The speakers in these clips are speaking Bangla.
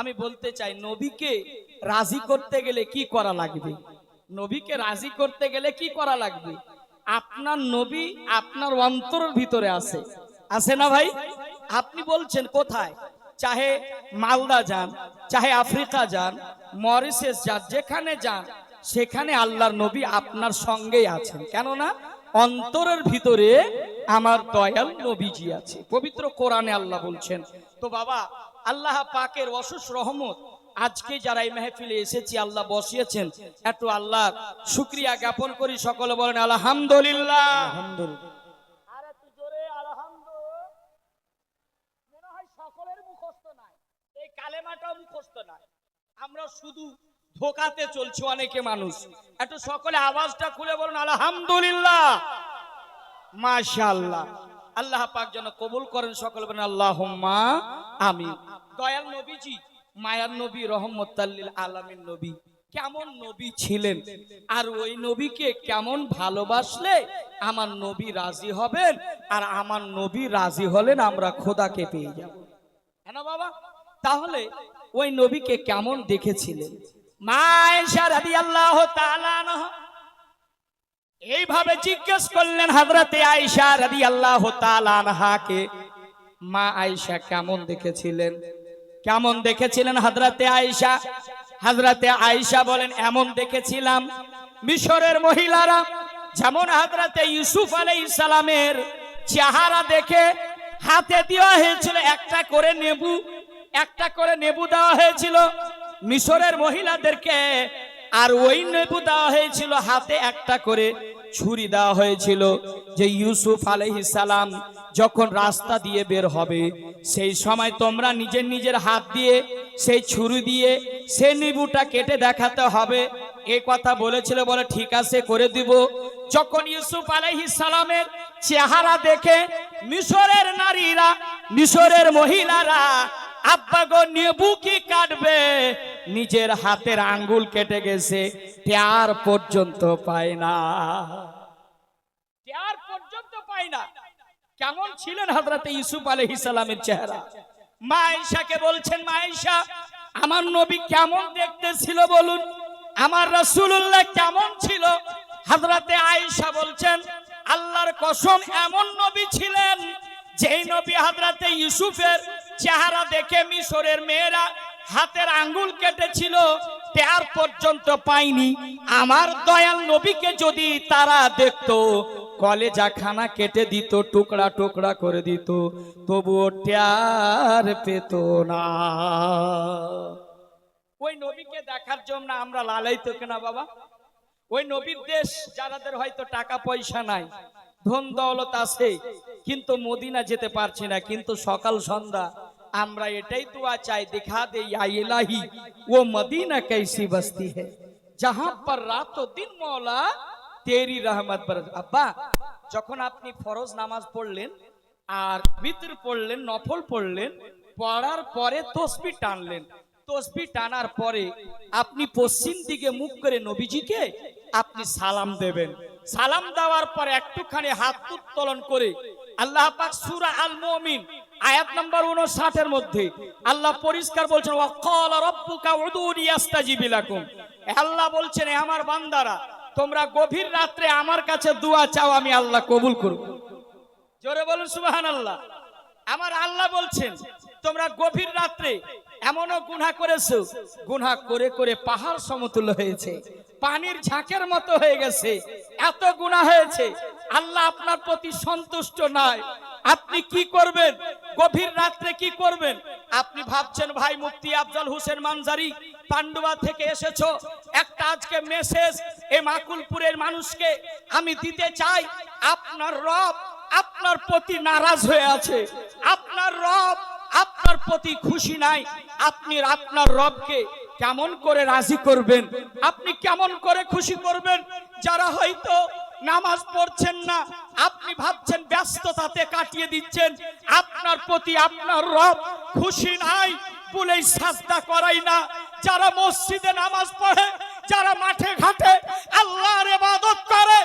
আমি বলতে চাই, নবীকে রাজি করতে গেলে কি করা লাগবে? নবীকে রাজি করতে গেলে কি করা লাগবে? আপনার নবী আপনার অন্তরের ভিতরে আছে। আছে না ভাই? আপনি বলছেন কোথায়? চাহে মালদা যান, চাহে আফ্রিকা যান মরিশাস যান, যেখানে যান, সেখানে আল্লাহর নবী আপনার সঙ্গেই আছেন। কেননা অন্তরের ভিতরে আমার দয়াল নবীজি আছে। পবিত্র কোরআনে আল্লাহ বলছেন, তো বাবা আল্লাহ পাকের অসুস রহমত। আজকে যারা এই মেহফিলে এসেছি আল্লাহ বসিয়েছেন। একটু আল্লাহ শুক্রিয়া জ্ঞাপন করি সকলে বলেন আলহামদুলিল্লাহ। আলহামদুলিল্লাহ। আর একটু জোরে আলহামদুলিল্লাহ। সকলের মুখস্থ নাই। এই কালেমাটাও মুখস্থ নাই। আমরা শুধু ধোকাতে চলছি অনেকে মানুষ। একটু সকলে আওয়াজটা খুলে বলুন আলহামদুলিল্লাহ। মাশাআল্লাহ। আল্লাহ পাক যেন কবুল করেন সকলে বলেন, আল্লাহুম্মা আমিন। দয়াল নবীজি, মায়ার নবী রহমতাল্লিল আলামিন নবী, কেমন নবী ছিলেন? আর ওই নবীকে কেমন ভালোবাসলে? আমার নবী রাজি হবেন, আর আমার নবী রাজি হলেন, আমরা খোদাকে পেয়ে যাব। হ্যাঁ বাবা? তাহলে ওই নবীকে কেমন দেখেছিলেন? মায়েশা রাদিয়াল্লাহু তাআলা আনহা এইভাবে জিজ্ঞেস করলেন হাজরাতে আয়েশা রাদিয়াল্লাহু তাআলা আনহাকে মা আয়েশা কেমন দেখেছিলেন? কেমন দেখেছিলেন হাজরাতে আয়েশা? হাজরাতে আয়েশা বলেন, এমন দেখেছিলাম মিশরের মহিলারা যেমন হাজরাতে ইউসুফ আলাইহিস সালামের চেহারা দেখে হাতে দেওয়া হয়েছিল, একটা করে নেবু, একটা করে নেবু দেওয়া হয়েছিল। মিশরের মহিলাদেরকে আর ওই নেবু দেওয়া হয়েছিল, হাতে একটা করে ছুরি দেওয়া হয়েছিল, যে ইউসুফ সালাম যখন রাস্তা দিয়ে বের হবে, সেই সময় তোমরা নিজের নিজের হাত দিয়ে সেই ছুরি দিয়ে সেই নিবুটা কেটে দেখাতে হবে। এই কথা বলেছিল বলে, ঠিক আছে, করে দিব। যখন ইউসুফ সালামের চেহারা দেখে মিশরের নারীরা, মিশরের মহিলারা, আব্বা গো, নেবু কি কাটবে? নিজের হাতের আঙ্গুল কেটে গেছে প্যার পর্যন্ত পায় না। প্যার পর্যন্ত পায় না। কেমন ছিলেন হযরতে ইউসুফ আলাইহিস সালামের চেহারা? মা বলছেন মা আয়েশা আমার নবী কেমন দেখতে ছিল বলুন? আমার রাসূলুল্লাহ কেমন ছিল? হযরতে আয়েশা বলছেন আল্লাহর কসম এমন নবী ছিলেন যেই নবী হযরতে ইউসুফের চেহারা দেখে মিশরের মেয়েরা হাতের আঙ্গুল কেটেছিল প্যার পর্যন্ত পাইনি। আমার দয়াল নবীকে যদি তারা দেখতো, কলেজা খানা কেটে দিত, টুকরা টুকরা করে দিত, তবুও ট্যার পেত না। ওই নবীকে দেখার জন্য আমরা লালাইতো কেনা বাবা? ওই নবীর দেশ, যারাদের হয়তো টাকা পয়সা নাই, ধন দৌলত আছে, কিন্তু মদিনা যেতে পারছি না, কিন্তু সকাল সন্ধ্যা আমরা এটাই দোয়া চাই দেখা দে ইয়া ইলাহি ও মদিনা कैसी बस्ती है जहां पर रातों दिन मौला তেরি রহমত বরস আব্বা যখন আপনি ফরজ নামাজ পড়লেন আর বিতর পড়লেন নফল পড়লেন পড়ার পরে তসবি টানলেন তসবি টানার পরে আপনি পশ্চিম দিকে মুখ করে নবীজিকে আপনি সালাম দেবেন সালাম দেওয়ার পরে একটুখানি হাত উত্তোলন করে আল্লাহ পাক সূরা আল মুমিন আয়াত নাম্বার 59 এর মধ্যে আল্লাহ পরিষ্কার বলছেন ওয়াকাল রাব্বুকা উদুনি ইয়াস্তাজিব লাকুম। আল্লাহ বলছেন, "এ আমার বান্দারা, তোমরা গভীর রাত্রে আমার কাছে দোয়া চাও, আমি আল্লাহ কবুল করব। জোরে বলুন, সুবহানাল্লাহ। আমার আল্লাহ বলছেন, তোমরা গভীর রাত্রে এমনও গুনাহ করেছ, গুনাহ করে করে পাহাড় সমতুল্য হয়েছে। পানির ঝাঁকের মতো হয়ে গেছে। এত গুনাহ হয়েছে। আল্লাহ আপনার প্রতি সন্তুষ্ট নয় আপনি কি করবেন? গভীর রাত্রে কি করবেন? আপনি ভাবছেন, ভাই মুফতি আফজল হোসেন মানজারি, পান্ডুয়া থেকে এসেছ। একটা আজকে মেসেজ এ মাকুলপুরের মানুষকে আমি দিতে চাই। আপনার রব আপনার প্রতি নারাজ হয়ে আছে। আপনার রব আপনার প্রতি খুশি নাই, আপনি আপনার রবকে কেমন করে রাজি করবেন? আপনি কেমন করে খুশি করবেন? যারা হয়তো নামাজ পড়ছেন না, আপনি ভাবছেন ব্যস্ততাতে কাটিয়ে দিচ্ছেন, আপনার প্রতি আপনার রব খুশি নাই বলেই সাজদা করাই না। যারা মসজিদে নামাজ পড়ে, যারা মাঠে ঘাটে, আল্লাহর ইবাদত করে,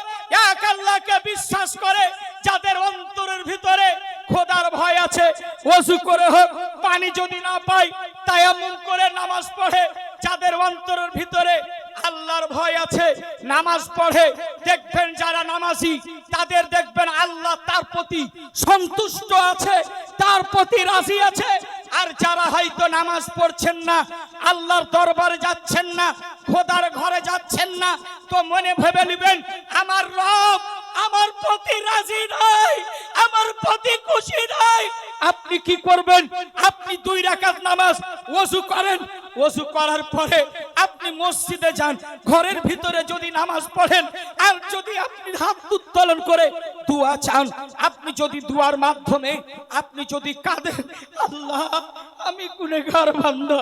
এক আল্লাহকে বিশ্বাস করে, যাদের অন্তরের ভিতরে খোদার ভয় আছে। ওযু করে হোক, পানি যদি না পাই, তায়াম্মুম করে নামাজ পড়ে। যাদের অন্তরের ভিতরে আল্লাহর ভয় আছে, নামাজ পড়ে। দেখবেন যারা নামাজি, তাদের দেখবেন আল্লাহ তার প্রতি সন্তুষ্ট আছে, তার প্রতি রাজি আছে। আর যারা হয়তো নামাজ পড়ছেন না, আল্লাহর দরবারে যাচ্ছেন না, খোদার ঘরে যাচ্ছেন না, তো মনে ভেবে নেবেন, আমার রব আমার পতি রাজি নাই, আমার পতি খুশি নাই। আপনি কি করবেন? আপনি দুই রাকাত নামাজ ওযু করেন। ওযু করার পরে আপনি মসজিদে যান, ঘরের ভিতরে যদি নামাজ পড়েন, আর যদি আপনি হাত উত্তোলন করে দোয়া চান, আপনি যদি দুয়ার মাধ্যমে, আপনি যদি কাঁদেন, আল্লাহ, আমি গুনেগার বান্দা,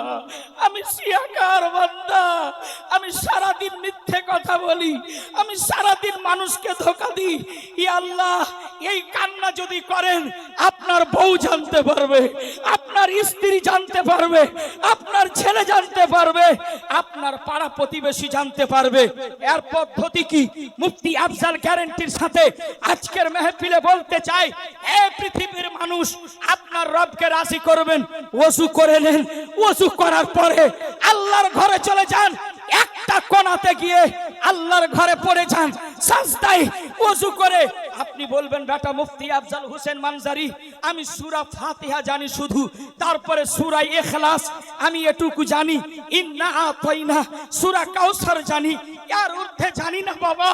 আমি সিয়াকার বান্দা, আমি সারাদিন মিথ্যে কথা বলি, আমি সারাদিন মানুষকে ধোকা দিই ই আল্লাহ, এই কান্না যদি করেন, আপনার বউ জানতে পারবে, আপনার স্ত্রী জানতে পারবে, আপনার ছেলে জানতে পারবে, আপনার পাড়া প্রতিবেশী জানতে পারবে। এর পদ্ধতি কি? মুফতি আফজাল গ্যারেন্টির সাথে আজকের মেহফিলে বলতে চাই, এ পৃথিবীর মানুষ আপনার রবকে রাজি করবেন, ওযু করে নেন, ওযু করার পরে আল্লাহর ঘরে চলে যান একটা কোনাতে গিয়ে আল্লাহর ঘরে পড়ে যান সাজদাই ওযু করে। আপনি বলবেন, বেটা মুফতি আফজাল হোসেন মানজারি, আমি সূরা ফাতিহা জানি শুধু, তারপরে সূরা ইখলাস আমি এটুকু জানি, ইন্না আতাইনা, সূরা কাউসার জানি ইয়ার ঊর্ধ্বে জানি না বাবা,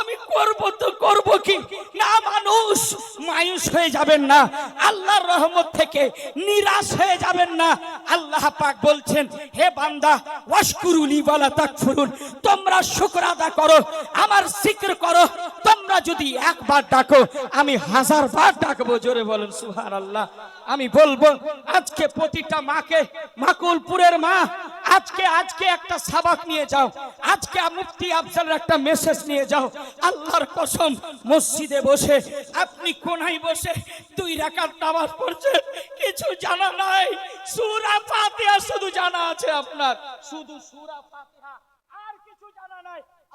আমি করব তো করব কি? না মানুষ মায়ুস হয়ে যাবেন না, আল্লাহর রহমত থেকে নিরাশ হয়ে যাবেন না। আল্লাহ পাক বলছেন, হে বান্দা ওয়াশকুরুনি ওয়ালা তাকফুরুন, তোমরা শুকর আদা করো, আমার জিকির করো, তোমরা যদি একবার ডাকো, আমি হাজার বার ডাকবো। জোরে বলেন, সুবহানাল্লাহ। আমি বলব, আজকে প্রতিটা মাকে, মাকুলপুরের মা, আজকে আজকে একটা সাবাক নিয়ে যাও। আজকে মুফতি আফজালের একটা মেসেজ নিয়ে যাও। আল্লাহর কসম, মসজিদে বসে, আপনি কোনায় বসে, দুই রাকাত নামাজ পড়ছেন, কিছু জানা নাই। সূরা ফাতিহা শুধু জানা আছে আপনার। শুধু সূরা ফাতিহা।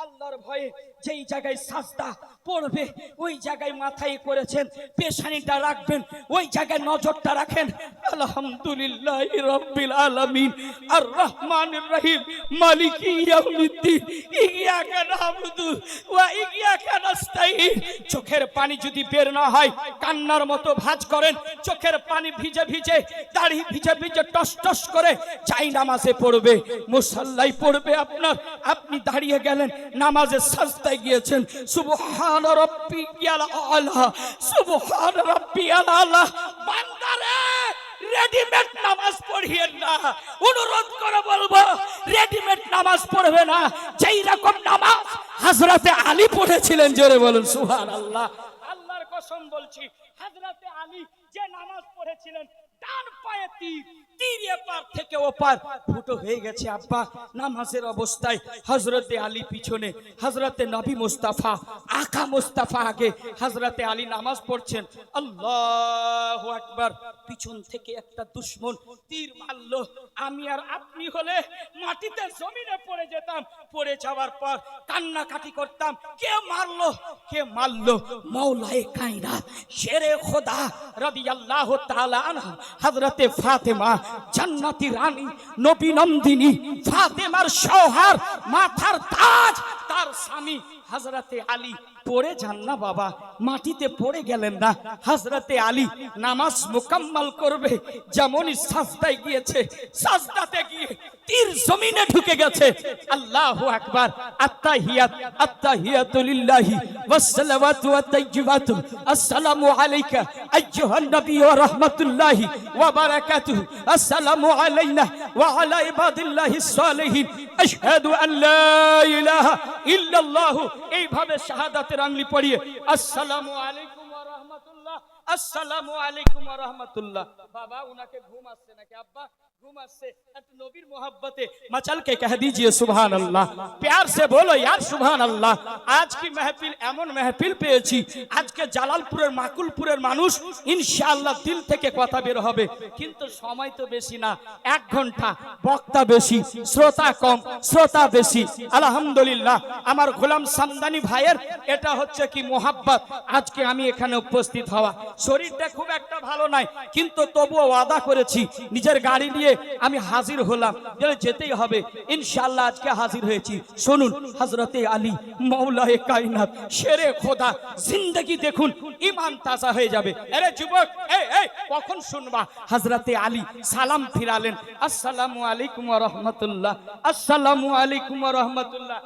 আল্লাহর ভয়ে যেই জায়গায় সাজদা পড়বে, ওই জায়গায় মাথায় করেছেন, পেশানিটা রাখবেন, ওই জায়গায় নজরটা রাখেন। আলহামদুলিল্লাহ রব্বিল আলামিন। আর রহমানির রহিম। মালিকি ইয়াউমিদ্দিন। ইয়াকা নাবুদু ওয়া ইয়াকা নাস্তাইন চোখের পানি যদি বের না হয়, কান্নার মতো ভাঁজ করেন। চোখের পানি ভিজে ভিজে, দাড়ি ভিজে ভিজে টস টস করে চাই নামাজে পড়বে মুসাল্লাই পড়বে আপনার। আপনি দাঁড়িয়ে গেলেন নামাজে সাজদায় গিয়েছেন। সুবহান রাব্বিয়াল আলা, সুবহান রাব্বিয়াল আলা। বান্দারে রেডিমেড নামাজ পড়িয়েন না। অনুরোধ করে বলব রেডিমেড নামাজ পড়বে না। যেই রকম নামাজ হযরতে আলী পড়েছিলেন, জোরে বলুন, সুবহানাল্লাহ। আল্লাহর কসম বলছি হযরতে আলী যে নামাজ পড়েছিলেন, ডান পায়ে তীর তীর এপার থেকে ওপার। হয়ে গেছে, আব্বা পিছনে, হযরতে নবী মুস্তাফা মুস্তাফা আগে। হযরতে আলী নামাজ পড়ছেন। আল্লাহু আমি আর আপনি হলে মাটিতে জমিনে পড়ে যেতাম। পড়ে যাওয়ার পর কান্নাকাটি করতাম। কে মারলো? কে মারলো? মৌলায়ে কায়নাত শেরে খোদা রাদিয়াল্লাহু তাআলা আনহা, হযরতে ফাতেমা জান্নাতি রানী নবী নন্দিনী ফাতেমার সৌহার মাথার তাজ তার স্বামী হজরতে আলী পড়ে যান না বাবা, মাটিতে পড়ে গেলেন না। হযরতে আলী নামাজ মুকাম্মাল করবে, যেমনই সাজদায় গিয়েছে, সাজদাতে গিয়ে তীর জমিনে ঢুকে গেছে। আল্লাহু আকবার, আত্তাহিয়াত, আত্তাহিয়াতু লিল্লাহি ওয়াসসালাওয়াতু ওয়াত-তাইয়্যিবাতু আসসালামু আলাইকা, আইয়ুহান নবী ওয়া রাহমাতুল্লাহি ওয়া বারাকাতুহু। আসসালামু আলাইনা ওয়া আলা ইবাদিল্লাহিস সালিহিন আশহাদু আন লা ইলাহা ইল্লাল্লাহু এইভাবে শাহাদাতের আঙ্গুলি পড়িয়ে, আসসালামু আলাইকুম ওয়া রাহমাতুল্লাহ, আসসালামু আলাইকুম ওয়া রাহমাতুল্লাহ। বাবা, উনাকে ঘুম আসছে নাকি? আব্বা घूम से नबीर मोहब्बते मचल के कह दीजिए सुभान अल्लाह प्यार से बोलो यार सुभान আল্লাহ আজ কি মেহফিল এমন মেহফিল পেয়েছি আজকে জালালপুরের মাকুলপুরের মানুষ ইনশাআল্লাহ দিল থেকে কথা বের হবে কিন্তু সময় তো বেশি না এক ঘন্টা বক্তা বেশি শ্রোতা কম শ্রোতা বেশি আলহামদুলিল্লাহ আমার গোলাম সামদানি ভাইয়ের এটা হচ্ছে কি মোহাব্বত আজকে আমি এখানে উপস্থিত হওয়া শরীরটা খুব একটা ভালো নাই কিন্তু তবুও ওয়াদা করেছি নিজের গাড়ি নিয়ে আমি হাজির হলাম। যেন যেতেই হবে। ইনশাল্লাহ আজকে হাজির হয়েছি। শুনুন হজরতে আলী মৌলায় কাইনাত শেরে খোদা, জিন্দগি দেখুন ইমান তাজা হয়ে যাবে। আরে যুবক কখন শুনবা? হজরতে আলী সালাম ফিরালেন। আসসালামু আলাইকুম রহমতুল্লাহ। আসসালামু আলাইকুম রাহমাতুল্লাহ।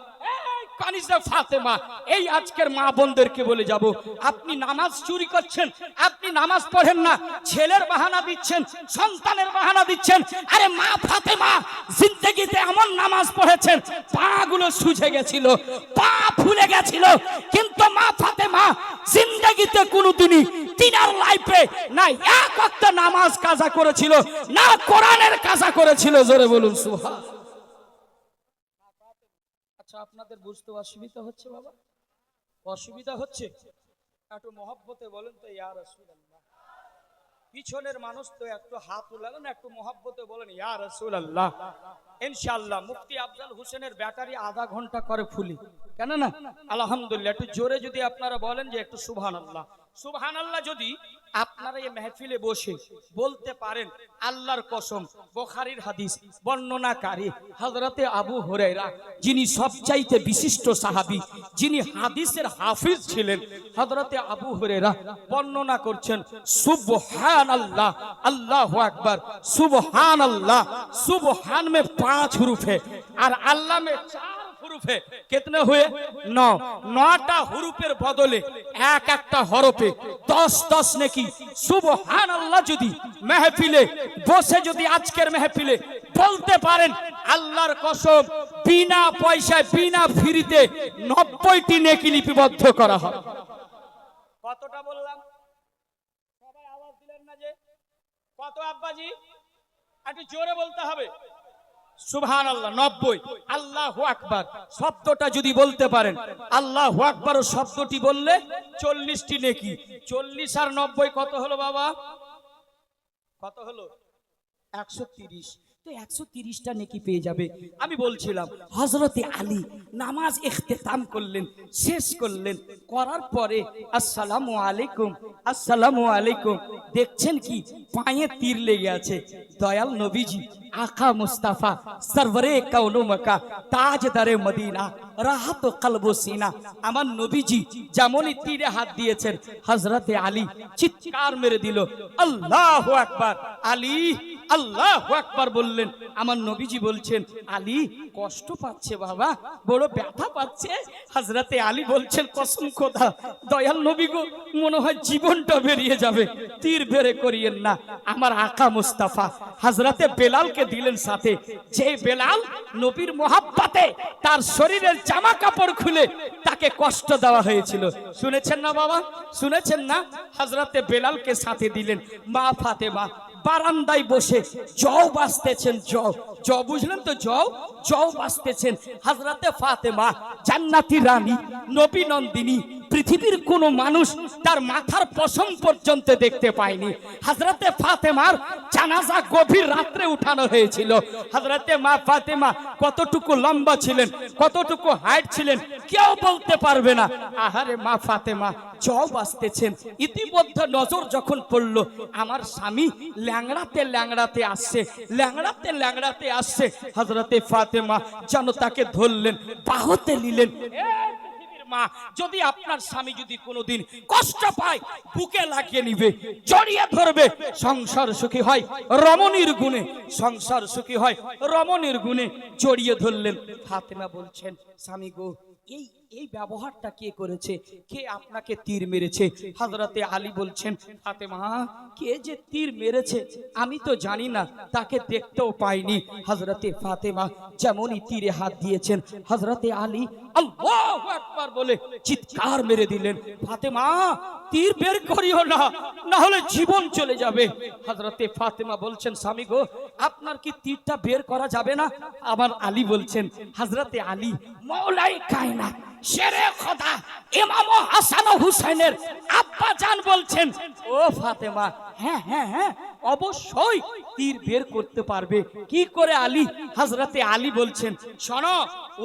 ফাতেমা। এই আজকের মা বোনদেরকে বলে আপনি নামাজ চুরি করছেন, আপনি নামাজ পড়েন না, ছেলের বাহানা দিচ্ছেন, সন্তানের বাহানা দিচ্ছেন, আরে মা ফাতেমা, জিন্দগিতে এমন নামাজ পড়েছেন গেছিল কিন্তু মা ফাতেমা কোনোদিনই তিনার লাইফে না এক নামাজ কাজা করেছিল, না কোরআনের কাজা করেছিল। জোরে বলুন সুহা আচ্ছা আপনাদের বুঝতে অসুবিধা হচ্ছে বাবা? অসুবিধা হচ্ছে? একটু মহব্বতে বলেন তো, ইয়া রাসূলুল্লাহ। পিছনের মানুষ তো একটু হাত উলালেন একটু মহব্বতে বলেন, ইয়া রাসূলুল্লাহ। ইনশাআল্লাহ, মুফতি আফজাল হোসেনের ব্যাটারি আধা ঘণ্টা করে ফুলি। কেন না আলহামদুলিল্লাহ, একটু জোরে যদি আপনারা বলেন যে একটু সুবহানাল্লাহ। সুবহানাল্লাহ যদি আপনারা এই মেহফিলে বসে বলতে পারেন আল্লাহর কসম, বোখারির হাদিস, বর্ণনাকারী হজরতে আবু হরেরা যিনি সবচাইতে বিশিষ্ট সাহাবি, যিনি হাদিসের হাফিজ ছিলেন হজরতে আবু হরেরা বর্ণনা করছেন সুবহান আল্লাহ আল্লাহ আকবার সুবহান আল্লাহ সুবহান মে পাঁচ হুরুফে, আর আল্লাহ মে চার হুরুফে। কেতনে ন। নটা বদলে এক একটা হরফে। দশ দশ নেকি। সুবহান আল্লাহ যদি মেহফিলে, বসে যদি আজকের মেহফিলে বলতে পারেন, আল্লাহর কসম, বিনা পয়সায়, বিনা ফিরিতে নব্বইটি নেকি লিপিবদ্ধ করা হয়। কতটা বললাম? সবাই আওয়াজ দিলেন না যে? কত আব্বাজি? একটু জোরে বলতে হবে। সুবহান আল্লাহ নব্বই। আল্লাহ আকবার। শব্দটা যদি বলতে পারেন, আল্লাহ আকবার শব্দটি বললে চল্লিশটি নেকি। চল্লিশ আর নব্বই কত হলো বাবা? কত হলো? একশো তিরিশ। তো একশো তিরিশটা নেকি পেয়ে যাবে। আমি বলছিলাম হজরতে আলী নামাজ ইখতেতাম করলেন, শেষ করলেন। করার পরে, আসসালামু আলাইকুম আসসালামু আলাইকুম। দেখছেন কি? পায়ে তীর লেগে আছে। দয়াল নবীজি, আকা মুস্তাফা সরবরে কৌনো তাজ তাজদারে মদিনা, রাহাত কলবো সিনা। আমার নবীজি যেমনই তীরে হাত দিয়েছেন হজরতে আলী চিৎকার মেরে দিল, আল্লাহ আকবার, আলী! আল্লাহ আকবার বললেন, আমার নবীজি বলছেন, আলী, কষ্ট পাচ্ছে বাবা, বড় ব্যথা পাচ্ছে। হজরতে আলী বলছেন, কসম খোদা, দয়াল নবী গো, মনে হয় জীবনটা বেরিয়ে যাবে, তীর বেড়ে করিয়েন না, আমার আকা মুস্তাফা। হজরতে বেলালকে দিলেন সাথে, যে বেলাল নবীর মোহাব্বাতে তার শরীরের জামা কাপড় খুলে তাকে কষ্ট দেওয়া হয়েছিল। শুনেছেন না বাবা? শুনেছেন না? হজরতে বেলালকে সাথে দিলেন, মা ফাতেমা বারান্দায় বসে জও বাঁচতেছেন জও বুঝলেন তো বাঁচতেছেন। হাজরাতে ফাতেমা, জান্নাতি রানী, নবী নন্দিনী, পৃথিবীর কোনো মানুষ তার মাথার পশম পর্যন্ত দেখতে পায়নি। হাজরাতে ফাতেমার জানাজা গভীর রাত্রে উঠানো হয়েছিল। হাজরাতে মা ফাতেমা কতটুকু লম্বা ছিলেন, কতটুকু হাইট ছিলেন, কেউ বলতে পারবে না। আহারে মা ফাতেমা জও বাঁচতেছেন। ইতিমধ্যে নজর যখন পড়ল, আমার স্বামী ল্যাংড়াতে ল্যাংড়াতে আসছে। ল্যাংড়াতে ল্যাংড়াতে আসছে। হজরতে ফাতেমা যেন তাকে ধরলেন, বাহতে নিলেন। মা, যদি আপনার স্বামী যদি কোনোদিন কষ্ট পায়, বুকে লাগিয়ে নিবে, জড়িয়ে ধরবে, সংসার সুখী হয়, রমণীর গুণে, সংসার সুখী হয়, রমণীর গুণে জড়িয়ে ধরলেন। ফাতেমা বলছেন, স্বামী গো, এই এই ব্যবহারটা কে করেছে? কে আপনাকে তীর মেরেছে? হাজরাতে আলী বলছেন, ফাতেমা, কে যে তীর মেরেছে? আমি তো জানি না, তাকে দেখতেও পাইনি। হাজরাতে ফাতেমা যেমনই তীরে হাত দিয়েছেন হাজরাতে আলী আল্লাহু আকবার বলে চিৎকার মেরে দিলেন। ফাতেমা, তীর বের করিও না না হলে জীবন চলে যাবে। হজরতে ফাতেমা বলছেন, স্বামী গো, আপনার কি তীরটা বের করা যাবে না? আমার আলী বলছেন হজরতে আলী, মৌলাই কায়না শেরে খোদা, ইমাম হাসান হুসাইনের আব্বা জান বলছেন। ও ফাতেমা হ্যাঁ হ্যাঁ হ্যাঁ অবশ্যই তীর বের করতে পারবে। কি করে আলী? হজরতে আলী বলছেন, শোনো,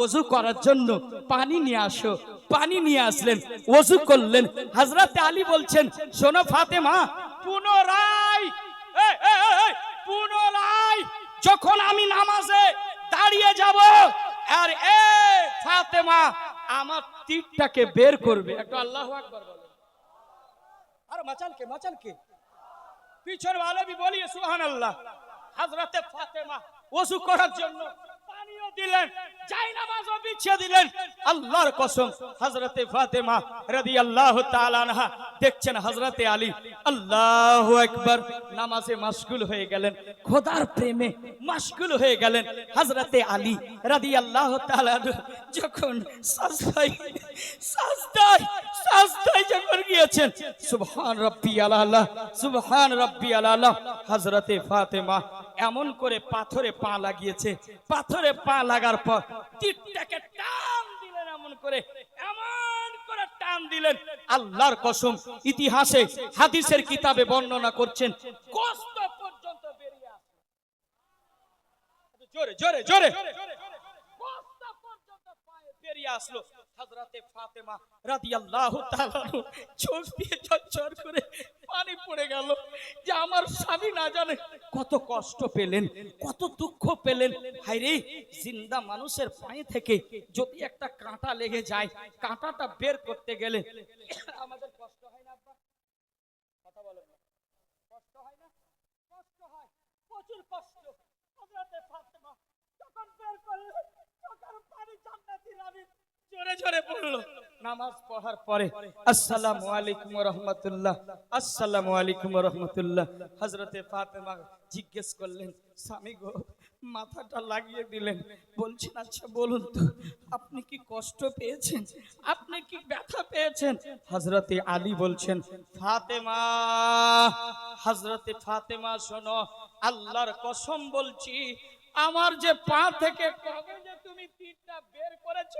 ওযু করার জন্য পানি নিয়ে আসো। পানি নিয়ে আসলেন, ওযু করলেন। হজরতে আলী বলছেন, শোনো ফাতেমা, পুনরায় পুনরায় যখন আমি নামাজে দাঁড়িয়ে যাব, আর এ ফাতেমা আমার তীরটাকে বের করবে। একটু আল্লাহু আর মাচালকে মাচালকে পিছন ভালো বলি সুহান আল্লাহ হাজরাতে ফাতেমা ওযু করার জন্য আল্লাহু মাশগুল হয়ে গেলেন, খোদার প্রেমে মাশগুল হয়ে গেলেন। হযরতে যখন সাজদায় সাজদায় সাজদায় গিয়েছেন, সুবহান রাব্বি আলাল্লাহ সুবহান রাব্বি আলাল্লাহ হযরতে ফাতেমা এমন করে পাথরে পা লাগিয়েছে পাথরে পা লাগার পর তীরটাকে টান দিলেন এমন করে এমন করে টান দিলেন আল্লাহর কসম ইতিহাসে হাদিসের কিতাবে বর্ণনা করছেন কষ্ট পর্যন্ত বেরিয়ে আসে জোরে জোরে জোরে কষ্ট পর্যন্ত পায়ে বেরিয়ে আসলো হযরতে ফাতেমা রাদিয়াল্লাহু তাআলা চোখ দিয়ে ঝরঝর করে পানি পড়ে গেল যে আমার স্বামী না জানে কত কষ্ট পেলেন, কত দুঃখ পেলেন। হায়রে, জিন্দা মানুষের পায়ে থেকে যদি একটা কাঁটা লেগে যায়, কাঁটাটা বের করতে গেলে আমাদের কষ্ট হয় না আব্বা? কথা বলেন কষ্ট হয় না? কষ্ট হয়। প্রচুর কষ্ট। হযরতে ফাতেমা যখন বের করলেন চোখের পানি জান্নাতি রানী জিজ্ঞেস করলেন, স্বামী গো, মাথাটা লাগিয়ে দিলেন। বলছেন আচ্ছা বলুন তো, আপনি কি কষ্ট পেয়েছেন? আপনি কি ব্যথা পেয়েছেন? হযরতে আলী বলছেন, ফাতেমা, হযরতে ফাতেমা, শোনো, আল্লাহর কসম বলছি আমার যে পা থেকে যে তুমি তিনটা বের করেছ?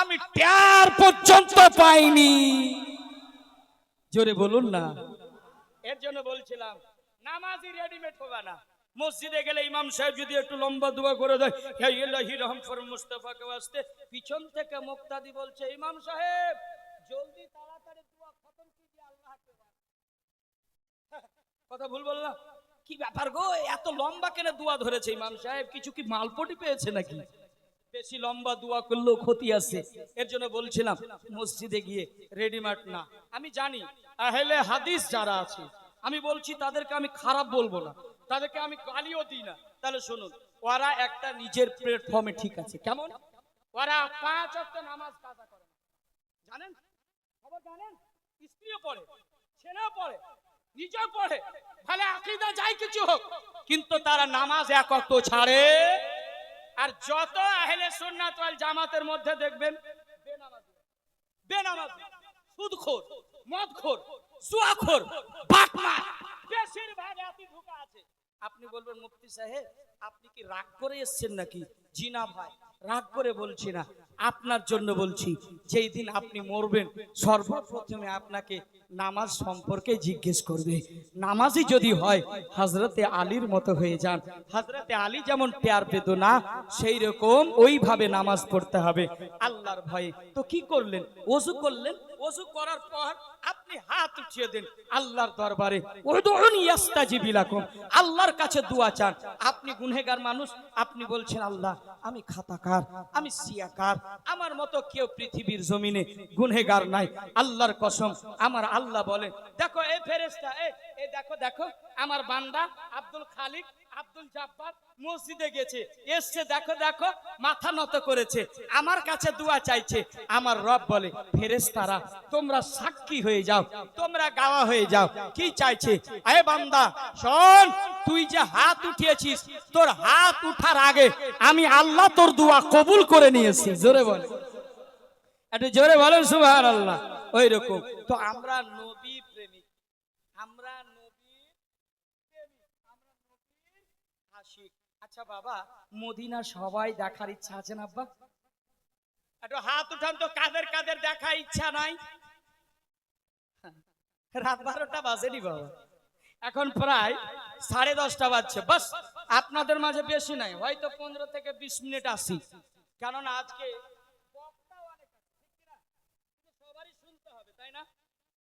আমি ট্যার পর্যন্ত পাইনি। জোরে বলুন না। এর জন্য বলছিলাম নামাজি রেডিমেড হবে না। মসজিদে গেলে ইমাম সাহেব যদি একটু লম্বা দোয়া করে দেয় হে ইলাহি রহমফর মুস্তাফাকে আসতে পিছন থেকে মুক্তাদি বলছে ইমাম সাহেব জলদি তাড়াতাড়ি দোয়া খতম কথা ভুল বললাম? কি ব্যাপার গো? এত লম্বা কেন দোয়া ধরেছে? ইমাম সাহেব, কিছু কি মালপটি পেয়েছে নাকি? বেশি লম্বা দোয়া করলেও ক্ষতি আছে। এর জন্য বলছিলাম, মসজিদে গিয়ে রেডিমেড না। আমি জানি, আহলে হাদিস যারা আছে, আমি বলছি, তাদেরকে আমি খারাপ বলব না। তাদেরকে আমি গালিও দিই না। তাহলে শুনুন, ওরা একটা নিজের প্ল্যাটফর্মে ঠিক আছে। কেমন? ওরা পাঁচ অক্ট নামাজ কাজা করে জানেন? খবর জানেন? স্ত্রীও পড়ে, ছেলেও পড়ে। নিজেও পড়ে, তাহলে আকিদা যাই কিছু হোক। কিন্তু তারা নামাজ এক অক্ত ছাড়ে। আর যত আহলে সুন্নাত ওয়াল জামাতের মধ্যে দেখবেন, বেনামাজি, সুদখোর, মদখোর, জুয়াখোর বাটমার বেশিরভাগ এতই ঢুকা আছে। আপনি বলবেন, মুফতি সাহেব, আপনি কি রাগ করে এসেছেন নাকি? জি না ভাই। রাগ করে বলছি না, আপনার জন্য বলছি, যেই দিন আপনি মরবেন, সর্বপ্রথমে আপনাকে নামাজ সম্পর্কে জিজ্ঞেস করবে। নামাজই যদি হয় হজরতে আলীর মতো হয়ে যান। হজরতে আলী যেমন পেয়ার পেত না সেই রকম ওইভাবে নামাজ পড়তে হবে। আল্লাহর ভয়ে। তো কি করলেন? ওজু করলেন ওযু করার পর আপনি হাত উঠিয়ে দেন আল্লাহর দরবারে। উদউনি ইয়াস্তাজিব লাকুম। আল্লাহর কাছে দোয়া চান। আপনি গুনহেগার মানুষ, আপনি বলছেন, আল্লাহ, আমি খাতাকার, আমি সিয়াকার, আমার মতো কেউ পৃথিবীর জমিনে গুনহেগার নাই। আল্লাহর কসম, আমার আল্লাহ বলেন, দেখো, এ ফেরেশতা, এ দেখো দেখো, আমার বান্দা আব্দুল খালিক আব্দুল জাব্বার মসজিদে গেছে, এসছে, দেখো দেখো, মাথা নত করেছে, আমার কাছে দোয়া চাইছে, আমার রব বলে, ফেরেশতারা, তোমরা সাক্ষী হয়ে যাও, তোমরা গাওয়া হয়ে যাও, কি চাইছে? আরে বান্দা, শোন, তুই যে হাত উঠিয়েছিস, তোর হাত উঠার আগে আমি আল্লাহ তোর দোয়া কবুল করে নিয়েছি, জোরে বল। একটু জোরে বলেন সুবহান আল্লাহ ওই রকম তো আমরা নবী প্রেমিক, আমরা নবী প্রেমিক আমরা নবীর আশিক আচ্ছা বাবা মদিনা সবাই দেখার ইচ্ছা আছে না আব্বা? একটু হাত উঠান তো, কাদের কাদের দেখার ইচ্ছা নাই? রাত বারোটা বাজেনি বাবা। এখন প্রায় সাড়ে দশটা বাজছে। বাস, আপনাদের মাঝে বেশি নাই, হয়তো পনেরো থেকে বিশ মিনিট আসি কারণ আজকে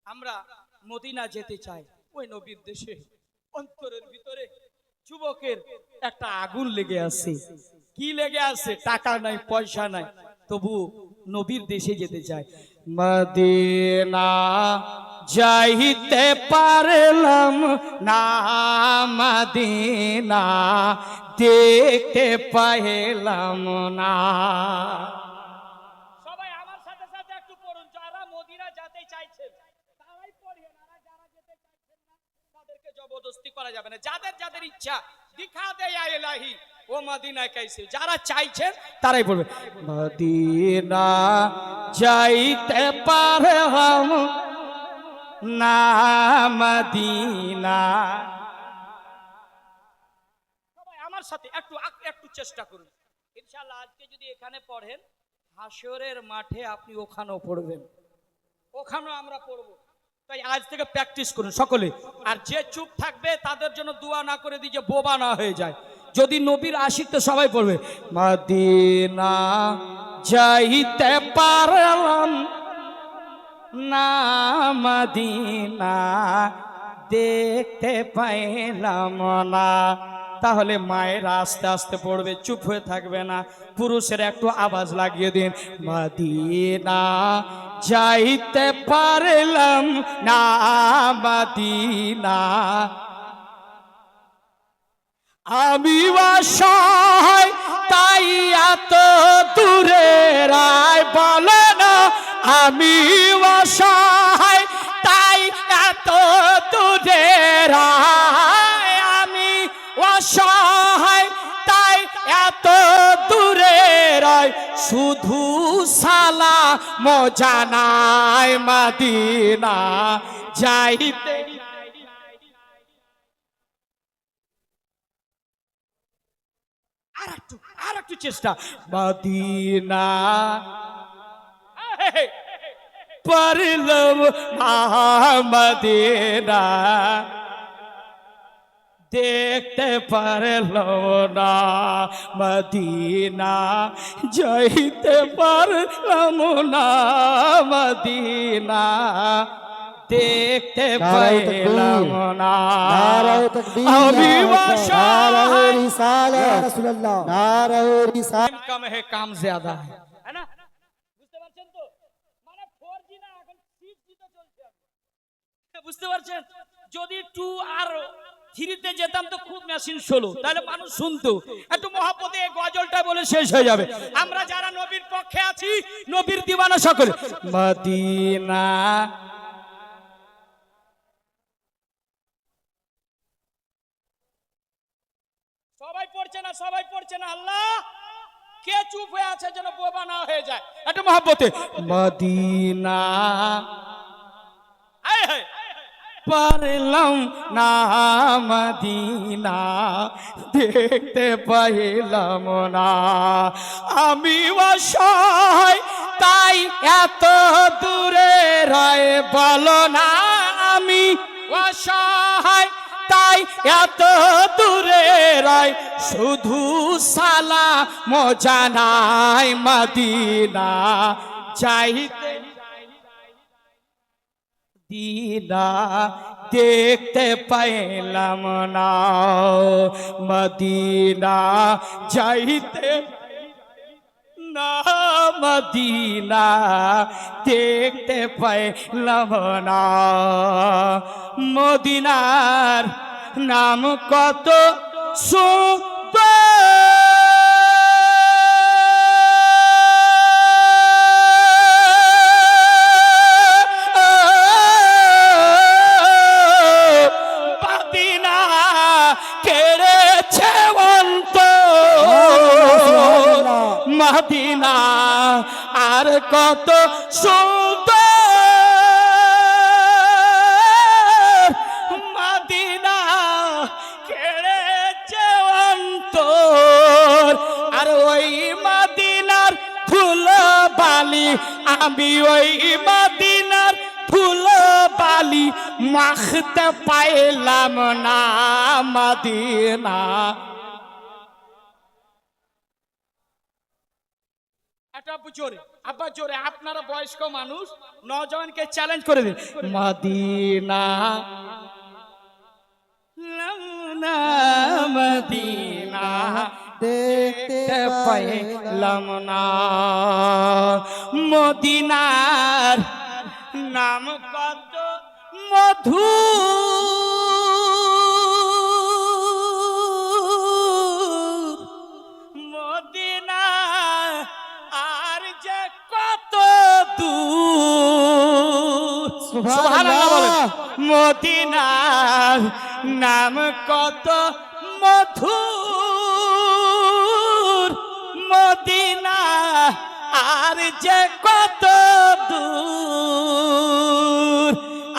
আমরা মদিনা যেতে চাই, ওই নবীর দেশে, অন্তরের ভিতরে। যুবকের একটা আগুন লেগে আছে। কি লেগে আছে? টাকা নাই, পয়সা নাই। তবু নবীর দেশে যেতে চায়। মদিনা যাইতে পারলাম না, মদিনা দেখতে পাইলাম না সবাই আমার সাথে সাথে একটু পড়ুন যারা মদিনা যেতে চাইছেন তারাই পড়েন আর যারা যেতে চাইছেন না তাদেরকে জবরদস্তি করা যাবে না। যাদের যাদের ইচ্ছা দিখা দেয় ও মদিনা কাইসে যারা চাইছেন তারাই বলবে, মদিনা যাইতে পারলাম না, মদিনা। আমার সাথে একটু একটু চেষ্টা করুন। ইনশাআল্লাহ আজকে যদি এখানে পড়েন হাসরের মাঠে আপনি ওখানেও পড়বেন। ওখানেও আমরা পড়ব। তাই আজ থেকে প্র্যাকটিস করুন সকলে। আর যে চুপ থাকবে, তাদের জন্য দোয়া না করে দিই যে বোবা না হয়ে যায়। যদি নবীর আশিক সবাই পড়বে, মদিনা যাইতে পারলাম না, মদিনা দেখতে পাইলাম না। তাহলে মায়ের আস্তে আস্তে পড়বে, চুপ হয়ে থাকবে না। পুরুষের একটু আওয়াজ লাগিয়ে দিন, মদিনা যাইতে পারলাম না মদিনা আমি বাসায় তাই এত দূরে রায় বলে না। আমি বাসায় তাই এত দূরে রায় রায় শুধু সালা মজানায় মদিনা। যাইতে আর একটু আর একটু চেষ্টা মদিনা পারলাম মদিনা দেখতে পারল না। মদিনা যাইতে পারলাম না মদিনা দেখতে পাইলাম না। আমি কাম হে কাম জ্যাদা। হ্যাঁ না? বুঝতে পারছেন তো? মানে ফোর বুঝতে পারছেন? যদি টু আর 3 যেতাম তো খুব মেশিন ষোলো, তাহলে মানুষ শুনতো। একটু মহাপদে গজলটা বলে শেষ হয়ে যাবে। আমরা যারা নবীর পক্ষে আছি, নবীর দিওয়ানা সকলে। মদিনা। সবাই পড়ছে না, সবাই পড়ছে না, আল্লাহ! কে চুপ হয়ে আছে যেন বোবা না হয়ে যায়? একটা মহাব্বতে মদিনা। আয় হায় পারলাম না মদিনা, দেখতে পাইলাম না। আমি অসহায়, তাই এত দূরে রায় বলো না আমি অসহায়, তাই এত দূরে রয় শুধু সালা মজানাই মদিনা। চাইতে দিনা দেখতে পাইলাম না, মদিনা যাইতে না, মদিনা দেখতে পাইলাম না। মদিনার নাম কত সুন্দর। কত সুন্দর। মাদিনা কেড়েছে অন্তর। আর ওই মাদিনার ফুল বালি, আমি ওই মাদিনার ফুল বালি, মাখতে পাইলাম না মাদিনা। জোরে আব্বা জোরে আপনারা বয়স্ক মানুষ নজওয়ানকে চ্যালেঞ্জ করে দিন। মদিনা মদিনা, দেখতে পাইলাম না। মদিনার নাম কত মধু মদিনার নাম কত মধুর। মদিনা আর যে কত দূর।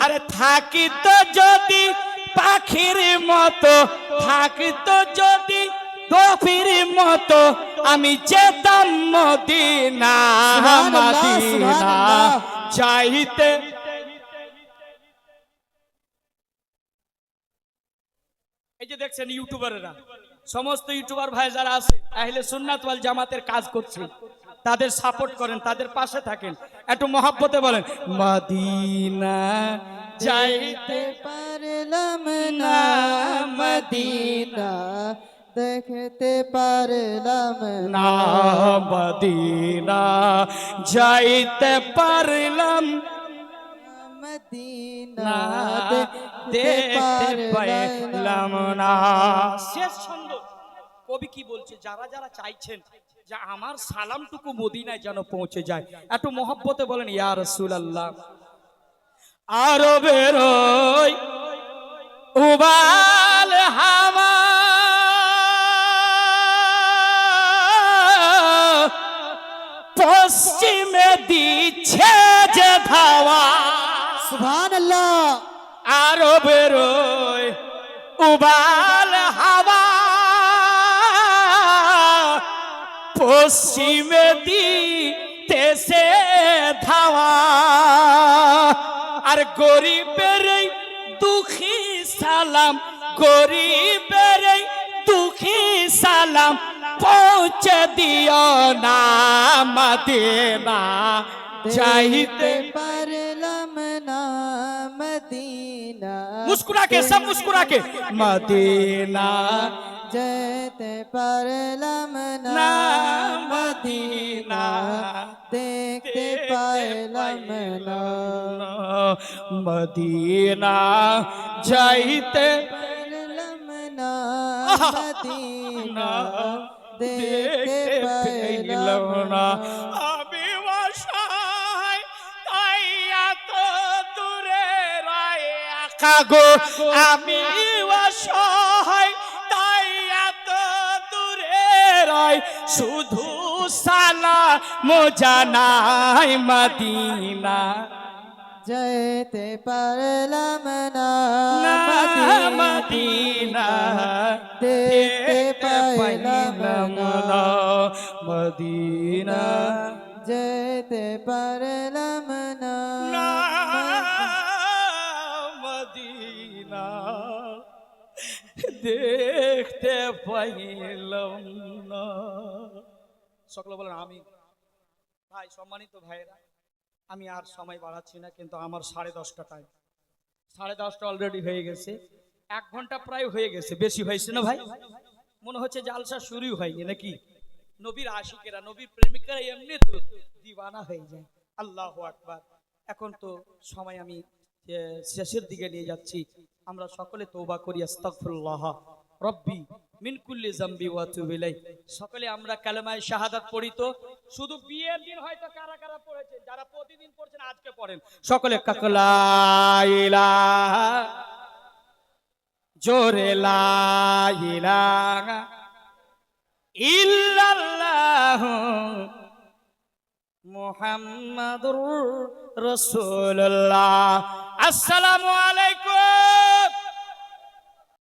আরে থাকি তো যদি পাখির মতো থাকিতো যদি গভীর মতো আমি যেতাম মদিনা মদিনা চাইতে এই যে দেখছেন ইউটিউবারেরা, সমস্ত ইউটিউবার ভাই যারা আছে, আহলে সুন্নাত ওয়াল জামাতের কাজ করছে, তাদের সাপোর্ট করেন, তাদের পাশে থাকেন। একটু মহাব্বতে বলেন, মদিনা যাইতে পারলাম না, মদিনা দেখতে পারলাম না, মদিনা যাইতে পারলাম মদিনা না দেখতে পাইলাম না। শেষ ছন্দ। কবি কি বলছে? যারা যারা চাইছেন যে আমার সালামটুকু মদিনায় যেন পৌঁছে যায় একটু মহব্বতে বলেন ইয়া রাসূলুল্লাহ। আরও বেরোই উবাল হামা পশ্চিমে দিচ্ছে যে ধাওয়া আরও বেরোয় উবাল হাওয়া। পশ্চিমে দিতেছে ধাওয়া। আর গরিবের দুঃখী সালাম গরিবের দুঃখী সালাম পৌঁছে দিও না মদিনা। চাইতে পারলাম मुस्कुरा के सब मुस्कुरा के मदीना जत पर लमना मदीना देखते पर लमना। मदीना जाते पर लमना मदीना देखते पर लमना। গো আমি অসহায় তাই এত দূরে রায়। শুধু সালা মোজানাই মদিনা। যেতে পারলাম না মদিনা। দেখতে পাইলাম না মদিনা। যেতে পারলাম দেখতে পাইলাম না। সকলে বলেন, আমি ভাই, সম্মানিত ভাইরা আমি আর সময় বাড়াচ্ছি না, কিন্তু আমার সাড়ে দশটা টাইম সাড়ে দশটা অলরেডি হয়ে গেছে। এক ঘণ্টা প্রায় হয়ে গেছে। বেশি হয়েছে না ভাই? মনে হচ্ছে জালসা শুরু হয়নি নাকি? নবীর আশিকেরা, নবীর প্রেমিকারা এমনি তো দিওয়ানা হয়ে যায়। আল্লাহ আকবার। এখন তো সময় আমি শেষের দিকে নিয়ে যাচ্ছি। আমরা সকলে তৌবা করি, আস্তাগফিরুল্লাহ। রব্বি মিন কুল্লি জাম্বি ওয়া সকলে আমরা কালেমায়ে শাহাদাত পড়ি তো? শুধু বিয়ের দিন হয়তো কারা কারা পড়েছেন যারা প্রতিদিন পড়ছেন, আজকে পড়েন। সকলে কাকলা ইলাহা জোরে, লা ইলাহা ইল্লাল্লাহ মুহাম্মাদুর রসুল্লাহ আসসালামু আলাইকুম।